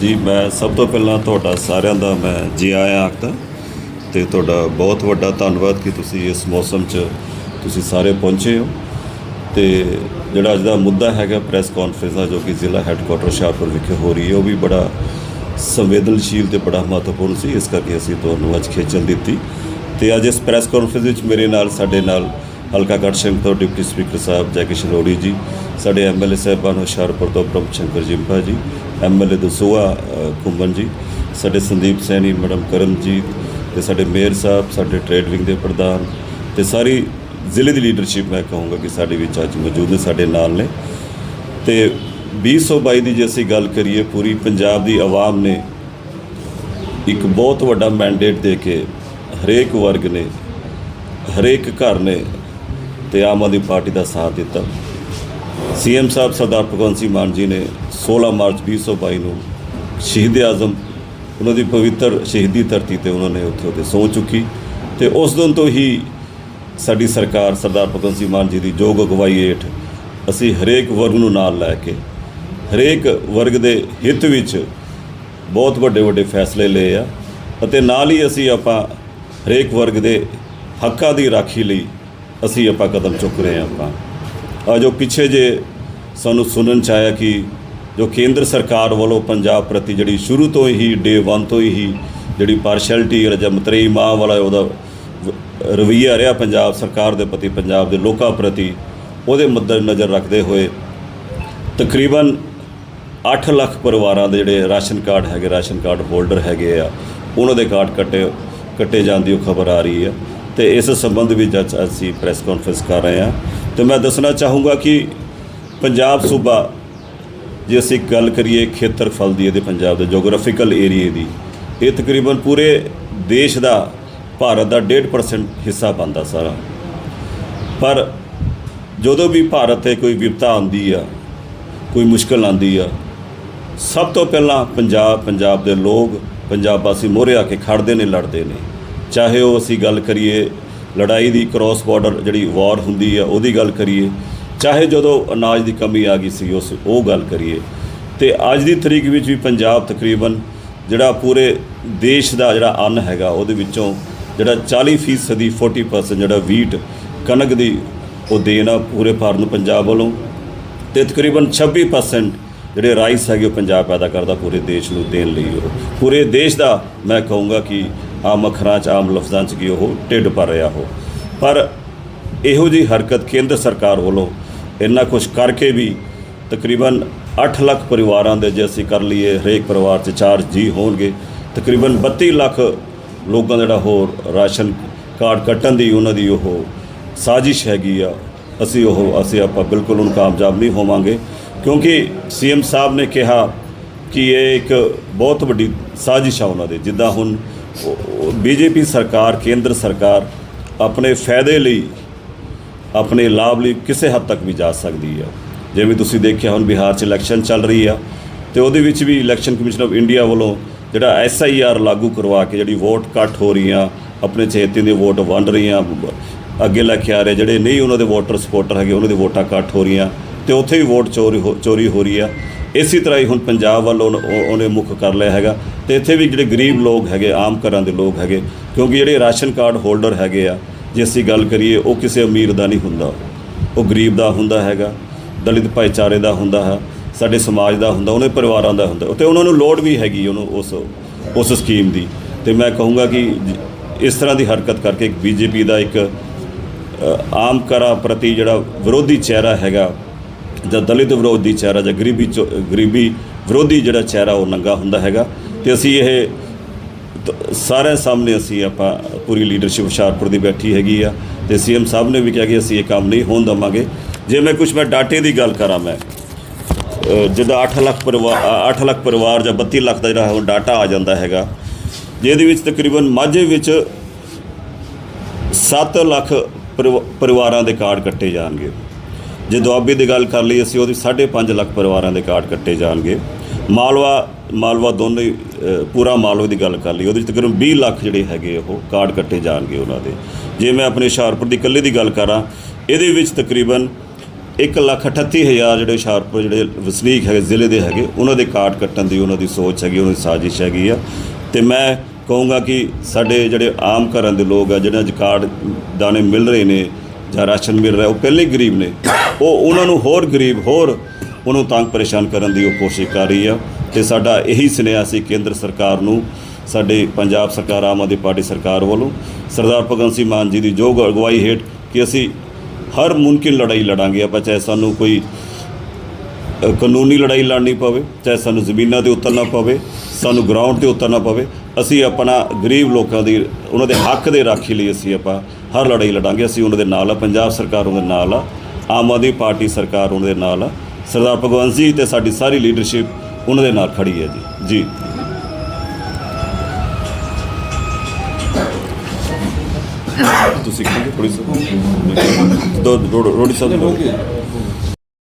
ਜੀ ਮੈਂ ਸਭ ਤੋਂ ਪਹਿਲਾਂ ਤੁਹਾਡਾ ਸਾਰਿਆਂ ਦਾ ਮੈਂ ਜੀ ਆਇਆਂ ਆਖਦਾ। ਤੇ ਤੁਹਾਡਾ ਬਹੁਤ ਵੱਡਾ ਧੰਨਵਾਦ ਕਿ ਤੁਸੀਂ ਇਸ ਮੌਸਮ 'ਚ ਤੁਸੀਂ ਸਾਰੇ ਪਹੁੰਚੇ ਹੋ। ਤੇ ਜਿਹੜਾ ਅੱਜ ਦਾ ਮੁੱਦਾ ਹੈਗਾ ਪ੍ਰੈਸ ਕਾਨਫਰੰਸ ਆ ਜੋ ਕਿ ਜ਼ਿਲ੍ਹਾ ਹੈੱਡਕੁਆਟਰ ਹੁਸ਼ਿਆਰਪੁਰ ਵਿਖੇ ਹੋ ਰਹੀ ਹੈ, ਉਹ ਵੀ ਬੜਾ ਸੰਵੇਦਨਸ਼ੀਲ ਤੇ ਬੜਾ ਮਹੱਤਵਪੂਰਨ ਸੀ। ਇਸ ਕਰਕੇ ਅਸੀਂ ਤੁਹਾਨੂੰ ਅੱਜ ਖੇਚਲ ਦਿੱਤੀ। ਤੇ ਅੱਜ ਇਸ ਪ੍ਰੈਸ ਕਾਨਫਰੰਸ ਵਿੱਚ ਮੇਰੇ ਨਾਲ, ਸਾਡੇ ਨਾਲ ਹਲਕਾ ਗੜਸ਼ੰਕਰ ਤੋਂ ਡਿਪਟੀ ਸਪੀਕਰ ਸਾਹਿਬ ਜੈ ਕਿਸ਼ਨ ਰੋੜੀ ਜੀ, ਸਾਡੇ ਐਮਐਲਏ ਸਾਹਿਬਾਨ ਹੁਸ਼ਿਆਰਪੁਰ ਤੋਂ ਪ੍ਰਭ ਸ਼ੰਕਰ ਜਿੰਪਾ ਜੀ ਐਮਐਲਏ ਦਸੂਆ ਕੁੰਬਨ ਜੀ, ਸਾਡੇ ਸੰਦੀਪ ਸੈਣੀ, ਮੈਡਮ ਕਰਮਜੀਤ ਤੇ ਸਾਡੇ ਮੇਅਰ ਸਾਹਿਬ, ਸਾਡੇ ਟ੍ਰੇਡ ਵਿੰਗ ਦੇ ਪ੍ਰਧਾਨ ਤੇ ਸਾਰੀ ਜ਼ਿਲ੍ਹੇ ਦੀ ਲੀਡਰਸ਼ਿਪ ਮੈਂ ਕਹੂੰਗਾ ਕਿ ਸਾਡੇ ਵਿੱਚ ਅੱਜ ਮੌਜੂਦ ਨੇ, ਸਾਡੇ ਨਾਲ ਨੇ। ਤੇ 2022 ਦੀ ਜੇ ਅਸੀਂ ਗੱਲ ਕਰੀਏ, ਪੂਰੀ ਪੰਜਾਬ ਦੀ ਆਵਾਮ ਨੇ ਇੱਕ ਬਹੁਤ ਵੱਡਾ ਮੈਂਡੇਟ ਦੇ ਕੇ ਹਰੇਕ ਵਰਗ ਨੇ, ਹਰੇਕ ਘਰ ਨੇ ਤੇ ਆਮ ਆਦਮੀ ਪਾਰਟੀ ਦਾ ਸਾਥ ਦਿੱਤਾ। ਸੀਐਮ ਸਾਹਿਬ ਸਰਦਾਰ ਭਗਵੰਤ ਸਿੰਘ ਮਾਨ ਜੀ ਨੇ 16 ਮਾਰਚ 2022 ਨੂੰ ਸ਼ਹੀਦ ਆਜ਼ਮ ਉਹਨਾਂ ਦੀ ਪਵਿੱਤਰ ਸ਼ਹੀਦੀ ਧਰਤੀ ਤੇ ਉਹਨਾਂ ਨੇ ਉੱਥੇ ਉੱਤੇ ਸੌ ਚੁੱਕੀ ਤੇ ਉਸ ਦਿਨ ਤੋਂ ਹੀ ਸਾਡੀ ਸਰਕਾਰ ਸਰਦਾਰ ਭਗਵੰਤ ਸਿੰਘ ਮਾਨ ਜੀ ਦੀ ਯੋਗ ਅਗਵਾਈ ਹੇਠ ਅਸੀਂ ਹਰੇਕ ਵਰਗ ਨੂੰ ਨਾਲ ਲੈ ਕੇ, ਹਰੇਕ ਵਰਗ ਦੇ ਹਿੱਤ ਵਿੱਚ ਬਹੁਤ ਵੱਡੇ ਵੱਡੇ ਫੈਸਲੇ ਲਏ ਆ ਅਤੇ ਨਾਲ ਹੀ ਅਸੀਂ ਆਪਾਂ ਹਰੇਕ ਵਰਗ ਦੇ ਹੱਕਾਂ ਦੀ ਰਾਖੀ ਲਈ ਅਸੀਂ ਆਪਾਂ ਕਦਮ ਚੁੱਕ ਰਹੇ ਹਾਂ ਆਪਾਂ। ਆ ਜੋ ਪਿੱਛੇ ਜੇ ਸਾਨੂੰ ਸੁਣਨ ਚ ਆਇਆ ਕਿ ਜੋ ਕੇਂਦਰ ਸਰਕਾਰ ਵੱਲੋਂ ਪੰਜਾਬ ਪ੍ਰਤੀ ਜਿਹੜੀ ਸ਼ੁਰੂ ਤੋਂ ਹੀ ਡੇ 1 ਤੋਂ ਹੀ ਜਿਹੜੀ ਪਾਰਸ਼ੈਲਿਟੀ ਜਾਂ ਮਤਰੇਈ ਮਾਂ ਵਾਲਾ ਉਹਦਾ ਵ- ਰਵੱਈਆ ਰਿਹਾ ਪੰਜਾਬ ਸਰਕਾਰ ਦੇ ਪ੍ਰਤੀ, ਪੰਜਾਬ ਦੇ ਲੋਕਾਂ ਪ੍ਰਤੀ, ਉਹਦੇ ਮੱਦੇ ਨਜ਼ਰ ਰੱਖਦੇ ਹੋਏ ਤਕਰੀਬਨ 8 ਲੱਖ ਪਰਿਵਾਰਾਂ ਦੇ ਜਿਹੜੇ ਰਾਸ਼ਨ ਕਾਰਡ ਹੈਗੇ, ਰਾਸ਼ਨ ਕਾਰਡ ਹੋਲਡਰ ਹੈਗੇ ਆ, ਉਹਨਾਂ ਦੇ ਕਾਰਡ ਕੱਟੇ ਕੱਟੇ ਜਾਣ ਦੀ ਉਹ ਖਬਰ ਆ ਰਹੀ ਹੈ ਤੇ ਇਸ ਸੰਬੰਧ ਵਿੱਚ ਅੱਜ ਅਸੀਂ ਪ੍ਰੈਸ ਕਾਨਫਰੰਸ ਕਰ ਰਹੇ ਹਾਂ ਤੇ ਮੈਂ ਦੱਸਣਾ ਚਾਹੂੰਗਾ ਕਿ ਪੰਜਾਬ ਸੂਬਾ ਜੇ ਅਸੀਂ ਗੱਲ ਕਰੀਏ ਖੇਤਰਫਲ ਦੀ, ਇਹਦੇ ਪੰਜਾਬ ਦੇ ਜੀਓਗ੍ਰਾਫੀਕਲ ਏਰੀਏ ਦੀ, ਇਹ ਤਕਰੀਬਨ ਪੂਰੇ ਦੇਸ਼ ਦਾ, ਭਾਰਤ ਦਾ 1.5% ਹਿੱਸਾ ਬਣਦਾ ਸਾਰਾ। ਪਰ ਜਦੋਂ ਵੀ ਭਾਰਤ ਤੇ ਕੋਈ ਵਿਪਤਾ ਆਉਂਦੀ ਆ, ਕੋਈ ਮੁਸ਼ਕਲ ਆਉਂਦੀ ਆ, ਸਭ ਤੋਂ ਪਹਿਲਾਂ ਪੰਜਾਬ ਪੰਜਾਬ ਦੇ ਲੋਕ, ਪੰਜਾਬ ਵਾਸੀ ਮੋਹਰੇ ਆ ਕੇ ਖੜਦੇ ਨੇ, ਲੜਦੇ ਨੇ। ਚਾਹੇ ਉਹ ਅਸੀਂ ਗੱਲ ਕਰੀਏ ਲੜਾਈ ਦੀ ਕ੍ਰਾਸ ਬਾਰਡਰ ਜਿਹੜੀ ਵਾਰ ਹੁੰਦੀ ਆ, ਉਹਦੀ ਗੱਲ ਕਰੀਏ ਚਾਹੇ ਜਦੋਂ ਅਨਾਜ ਦੀ ਕਮੀ ਆ ਗਈ ਸੀ, ਉਸ ਉਹ ਗੱਲ ਕਰੀਏ। ਤੇ ਅੱਜ ਦੀ ਤਰੀਕ ਵਿੱਚ ਵੀ ਪੰਜਾਬ ਤਕਰੀਬਨ ਜਿਹੜਾ ਪੂਰੇ ਦੇਸ਼ ਦਾ ਜਿਹੜਾ ਅੰਨ ਹੈਗਾ, ਉਹਦੇ ਵਿੱਚੋਂ ਜਿਹੜਾ 40% ਦੀ 40% ਜਿਹੜਾ ਵੀਟ ਕਣਕ ਦੀ ਉਹ ਦੇਣ ਆ ਪੂਰੇ ਭਾਰਤ ਨੂੰ, ਪੰਜਾਬ ਵੱਲੋਂ। ਤੇ ਤਕਰੀਬਨ 26% ਜਿਹੜੇ ਰਾਈਸ ਹੈਗੇ, ਉਹ ਪੰਜਾਬ ਪੈਦਾ ਕਰਦਾ ਪੂਰੇ ਦੇਸ਼ ਨੂੰ ਦੇਣ ਲਈ ਉਹ। ਪੂਰੇ ਦੇਸ਼ ਦਾ ਮੈਂ ਕਹੂੰਗਾ ਕਿ ਆਮ ਅੱਖਰਾਂ 'ਚ, ਆਮ ਲਫ਼ਜ਼ਾਂ 'ਚ ਕਿ ਉਹ ਢਿੱਡ ਭਰ ਰਿਹਾ ਹੋ ਪਰ ਇਹੋ ਜੀ ਹਰਕਤ ਕੇਂਦਰ ਸਰਕਾਰ ਵੱਲੋਂ ਇੰਨਾ ਕੁਝ ਕਰਕੇ ਵੀ ਤਕਰੀਬਨ 8 ਲੱਖ ਪਰਿਵਾਰਾਂ ਦੇ ਜੇ ਅਸੀਂ ਕਰ ਲਈਏ, ਹਰੇਕ ਪਰਿਵਾਰ 'ਚ 4 ਜੀ ਹੋਣਗੇ, ਤਕਰੀਬਨ 32 ਲੱਖ ਲੋਕਾਂ ਦਾ ਜਿਹੜਾ ਹੋਰ ਰਾਸ਼ਨ ਕਾਰਡ ਕੱਟਣ ਦੀ ਉਹਨਾਂ ਦੀ ਉਹ ਸਾਜ਼ਿਸ਼ ਹੈਗੀ ਆ। ਅਸੀਂ ਉਹ, ਅਸੀਂ ਆਪਾਂ ਬਿਲਕੁਲ ਉਹਨੂੰ ਕਾਮਯਾਬ ਨਹੀਂ ਹੋਵਾਂਗੇ, ਕਿਉਂਕਿ ਸੀਐਮ ਸਾਹਿਬ ਨੇ ਕਿਹਾ ਕਿ ਇਹ ਇੱਕ ਬਹੁਤ ਵੱਡੀ ਸਾਜ਼ਿਸ਼ ਆ ਉਹਨਾਂ ਦੇ। ਜਿੱਦਾਂ ਹੁਣ ਬੀਜੇਪੀ ਸਰਕਾਰ, ਕੇਂਦਰ ਸਰਕਾਰ ਆਪਣੇ ਫਾਇਦੇ ਲਈ ਆਪਣੇ ਲਾਭ ਲਈ ਕਿਸੇ ਹੱਦ ਤੱਕ ਵੀ ਜਾ ਸਕਦੀ ਆ। ਜਿਵੇਂ ਤੁਸੀਂ ਦੇਖਿਆ ਹੁਣ ਬਿਹਾਰ 'ਚ ਇਲੈਕਸ਼ਨ ਚੱਲ ਰਹੀ ਆ ਤੇ ਉਹਦੇ ਵਿੱਚ ਵੀ ਇਲੈਕਸ਼ਨ ਕਮਿਸ਼ਨ ਆਫ ਇੰਡੀਆ ਵੱਲੋਂ ਜਿਹੜਾ ਐਸਆਈਆਰ ਲਾਗੂ ਕਰਵਾ ਕੇ ਜਿਹੜੀ ਵੋਟ ਕੱਟ ਹੋ ਰਹੀਆਂ ਆਪਣੇ ਚਹੇਤਿਆਂ ਦੀ ਵੋਟ ਵੰਡ ਰਹੀਆਂ, ਅੱਗੇ ਲੈ ਕੇ ਆ ਰਹੇ ਜਿਹੜੇ ਨਹੀਂ ਉਹਨਾਂ ਦੇ ਵੋਟਰ ਸਪੋਰਟਰ ਹੈਗੇ, ਉਹਨਾਂ ਦੀ ਵੋਟਾਂ ਕੱਟ ਹੋ ਰਹੀਆਂ ਤੇ ਉੱਥੇ ਵੀ ਵੋਟ ਚੋਰੀ ਹੋ- ਚੋਰੀ ਹੋ ਰਹੀ ਆ। ਇਸੇ ਤਰ੍ਹਾਂ ਹੀ ਹੁਣ ਪੰਜਾਬ ਵੱਲ ਉਹ- ਉਹਨੇ ਮੁੱਖ ਕਰ ਲਿਆ ਹੈਗਾ ਤੇ ਇੱਥੇ ਵੀ ਜਿਹੜੇ ਗਰੀਬ ਲੋਕ ਹੈਗੇ, ਆਮ ਘਰਾਂ ਦੇ ਲੋਕ ਹੈਗੇ, ਕਿਉਂਕਿ ਜਿਹੜੇ ਰਾਸ਼ਨ ਕਾਰਡ ਹੋਲਡਰ ਹੈਗੇ ਆ ਜੇ ਅਸੀਂ ਗੱਲ ਕਰੀਏ, ਉਹ ਕਿਸੇ ਅਮੀਰ ਦਾ ਨਹੀਂ ਹੁੰਦਾ। ਉਹ ਗਰੀਬ ਦਾ ਹੁੰਦਾ ਹੈਗਾ, ਦਲਿਤ ਭਾਈਚਾਰੇ ਦਾ ਹੁੰਦਾ ਹੈ, ਸਾਡੇ ਸਮਾਜ ਦਾ ਹੁੰਦਾ, ਉਹਨੇ ਪਰਿਵਾਰਾਂ ਦਾ ਹੁੰਦਾ। ਤੇ ਉਹਨਾਂ ਨੂੰ ਲੋੜ ਵੀ ਹੈਗੀ ਉਹਨੂੰ ਉਸ ਉਸ ਸਕੀਮ ਦੀ। ਤੇ ਮੈਂ ਕਹੂੰਗਾ ਕਿ ਇਸ ਤਰ੍ਹਾਂ ਦੀ ਹਰਕਤ ਕਰਕੇ ਇੱਕ ਬੀਜੇਪੀ ਦਾ ਇੱਕ ਆਮ ਘਰਾਂ ਪ੍ਰਤੀ ਜਿਹੜਾ ਵਿਰੋਧੀ ਚਿਹਰਾ ਹੈਗਾ, ਜਾਂ ਦਲਿਤ ਵਿਰੋਧੀ ਚਿਹਰਾ ਜਾਂ ਗਰੀਬੀ ਚੋ- ਗਰੀਬੀ ਵਿਰੋਧੀ ਜਿਹੜਾ ਚਿਹਰਾ ਉਹ ਨੰਗਾ ਹੁੰਦਾ ਹੈਗਾ। ਤੇ ਅਸੀਂ ਇਹ ਸਾਰਿਆਂ ਸਾਹਮਣੇ ਅਸੀਂ ਆਪਾਂ ਪੂਰੀ ਲੀਡਰਸ਼ਿਪ ਹੁਸ਼ਿਆਰਪੁਰ ਦੀ ਬੈਠੀ ਹੈਗੀ ਆ ਤੇ ਸੀਐਮ ਸਾਹਿਬ ਨੇ ਵੀ ਕਿਹਾ ਕਿ ਅਸੀਂ ਇਹ ਕੰਮ ਨਹੀਂ ਹੋਣ ਦਵਾਂਗੇ। ਜੇ ਮੈਂ ਕੁਝ ਮੈਂ ਡਾਟੇ ਦੀ ਗੱਲ ਕਰਾਂ ਮੈਂ ਅ, ਜਿੱਦਾਂ 8 ਲੱਖ ਪਰਿਵਾਰ 8 ਲੱਖ ਪਰਿਵਾਰ ਜਾਂ 32 ਲੱਖ ਦਾ ਜਿਹੜਾ ਹੁਣ ਡਾਟਾ ਆ ਜਾਂਦਾ ਹੈਗਾ ਜਿਹਦੇ ਵਿੱਚ ਤਕਰੀਬਨ ਮਾਝੇ ਵਿੱਚ 7 ਲੱਖ ਪਰਿਵ- ਪਰਿਵਾਰਾਂ ਦੇ ਕਾਰਡ ਕੱਟੇ ਜਾਣਗੇ। ਜੇ ਦੁਆਬੇ ਦੀ ਗੱਲ ਕਰ ਲਈ ਅਸੀਂ ਉਹਦੀ 5.5 ਲੱਖ ਪਰਿਵਾਰਾਂ ਦੇ ਕਾਰਡ ਕੱਟੇ ਜਾਣਗੇ। ਮਾਲਵਾ ਮਾਲਵਾ ਦੋਨੇ ਹੀ, ਪੂਰਾ ਮਾਲਵਾ ਦੀ ਗੱਲ ਕਰ ਲਈ। ਉਹਦੇ ਵਿੱਚ ਤਕਰੀਬਨ 20 ਲੱਖ ਜਿਹੜੇ ਹੈਗੇ ਉਹ ਕਾਰਡ ਕੱਟੇ ਜਾਣਗੇ ਉਹਨਾਂ ਦੇ। ਜੇ ਮੈਂ ਆਪਣੇ ਹੁਸ਼ਿਆਰਪੁਰ ਦੀ ਇਕੱਲੇ ਦੀ ਗੱਲ ਕਰਾਂ ਇਹਦੇ ਵਿੱਚ ਤਕਰੀਬਨ 1 ਲੱਖ 38 ਹਜ਼ਾਰ ਜਿਹੜੇ ਹੁਸ਼ਿਆਰਪੁਰ ਜਿਹੜੇ ਵਸਨੀਕ ਹੈਗੇ ਜ਼ਿਲ੍ਹੇ ਦੇ ਹੈਗੇ ਉਹਨਾਂ ਦੇ ਕਾਰਡ ਕੱਟਣ ਦੀ ਉਹਨਾਂ ਦੀ ਸੋਚ ਹੈਗੀ ਉਹਨਾਂ ਦੀ ਸਾਜ਼ਿਸ਼ ਹੈਗੀ ਆ। ਤੇ ਮੈਂ ਕਹੂੰਗਾ ਕਿ ਸਾਡੇ ਜਿਹੜੇ ਆਮ ਘਰਾਂ ਦੇ ਲੋਕ ਆ ਜਿਹਨਾਂ 'ਚ ਕਾਰਡ ਦਾਣੇ ਮਿਲ ਰਹੇ ਨੇ ਜਾਂ ਰਾਸ਼ਨ ਮਿਲ ਰਿਹਾ ਉਹ ਪਹਿਲੇ ਗਰੀਬ ਨੇ। ਉਹ ਉਹਨਾਂ ਨੂੰ ਹੋਰ ਗਰੀਬ ਹੋਰ ਉਹਨੂੰ ਤੰਗ ਪਰੇਸ਼ਾਨ ਕਰਨ ਦੀ ਉਹ ਕੋਸ਼ਿਸ਼ ਕਰ ਰਹੀ ਆ। ਤੇ ਸਾਡਾ ਇਹੀ ਸੁਨੇਹਾ ਸੀ ਕੇਂਦਰ ਸਰਕਾਰ ਨੂੰ, ਸਾਡੇ ਪੰਜਾਬ ਸਰਕਾਰ, ਆਮ ਆਦਮੀ ਪਾਰਟੀ ਸਰਕਾਰ ਵੱਲੋਂ ਸਰਦਾਰ ਭਗਵੰਤ ਸਿੰਘ ਮਾਨ ਜੀ ਦੀ ਜੋ ਅਗਵਾਈ ਹੇਠ ਕਿ ਅਸੀਂ ਹਰ ਮੁਮਕਿਨ ਲੜਾਈ ਲੜਾਂਗੇ। ਆਪਾਂ ਚਾਹੇ ਸਾਨੂੰ ਕੋਈ ਕਾਨੂੰਨੀ ਲੜਾਈ ਲੜਨੀ ਪਵੇ, ਚਾਹੇ ਸਾਨੂੰ ਜ਼ਮੀਨਾਂ ਤੇ ਉਤਰਨਾ ਪਵੇ, ਸਾਨੂੰ ਗਰਾਊਂਡ ਤੇ ਉਤਰਨਾ ਪਵੇ, ਅਸੀਂ ਆਪਣਾ ਗਰੀਬ ਲੋਕਾਂ ਦੀ, ਉਹਨਾਂ ਦੇ ਹੱਕ ਦੇ ਰਾਖੀ ਲਈ ਅਸੀਂ ਆਪਾਂ ਹਰ ਲੜਾਈ ਲੜਾਂਗੇ। ਅਸੀਂ ਉਹਨਾਂ ਦੇ ਨਾਲ ਆ, ਪੰਜਾਬ ਸਰਕਾਰ ਉਹਨਾਂ ਦੇ ਨਾਲ ਆ, ਆਮ ਆਦਮੀ ਪਾਰਟੀ ਸਰਕਾਰ ਉਹਨਾਂ ਦੇ ਨਾਲ ਆ। ਸਰਦਾਰ ਭਗਵੰਤ ਸਿੰਘ ਤੇ ਸਾਡੀ ਸਾਰੀ ਲੀਡਰਸ਼ਿਪ ਉਹਨਾਂ ਦੇ ਨਾਲ ਖੜੀ ਹੈ ਜੀ। ਜੀ। ਤੁਸੀਂ ਕਹਿੰਦੇ ਪੁਲਿਸ ਦੋ ਰੋੜੀ ਸਾਹਿਬ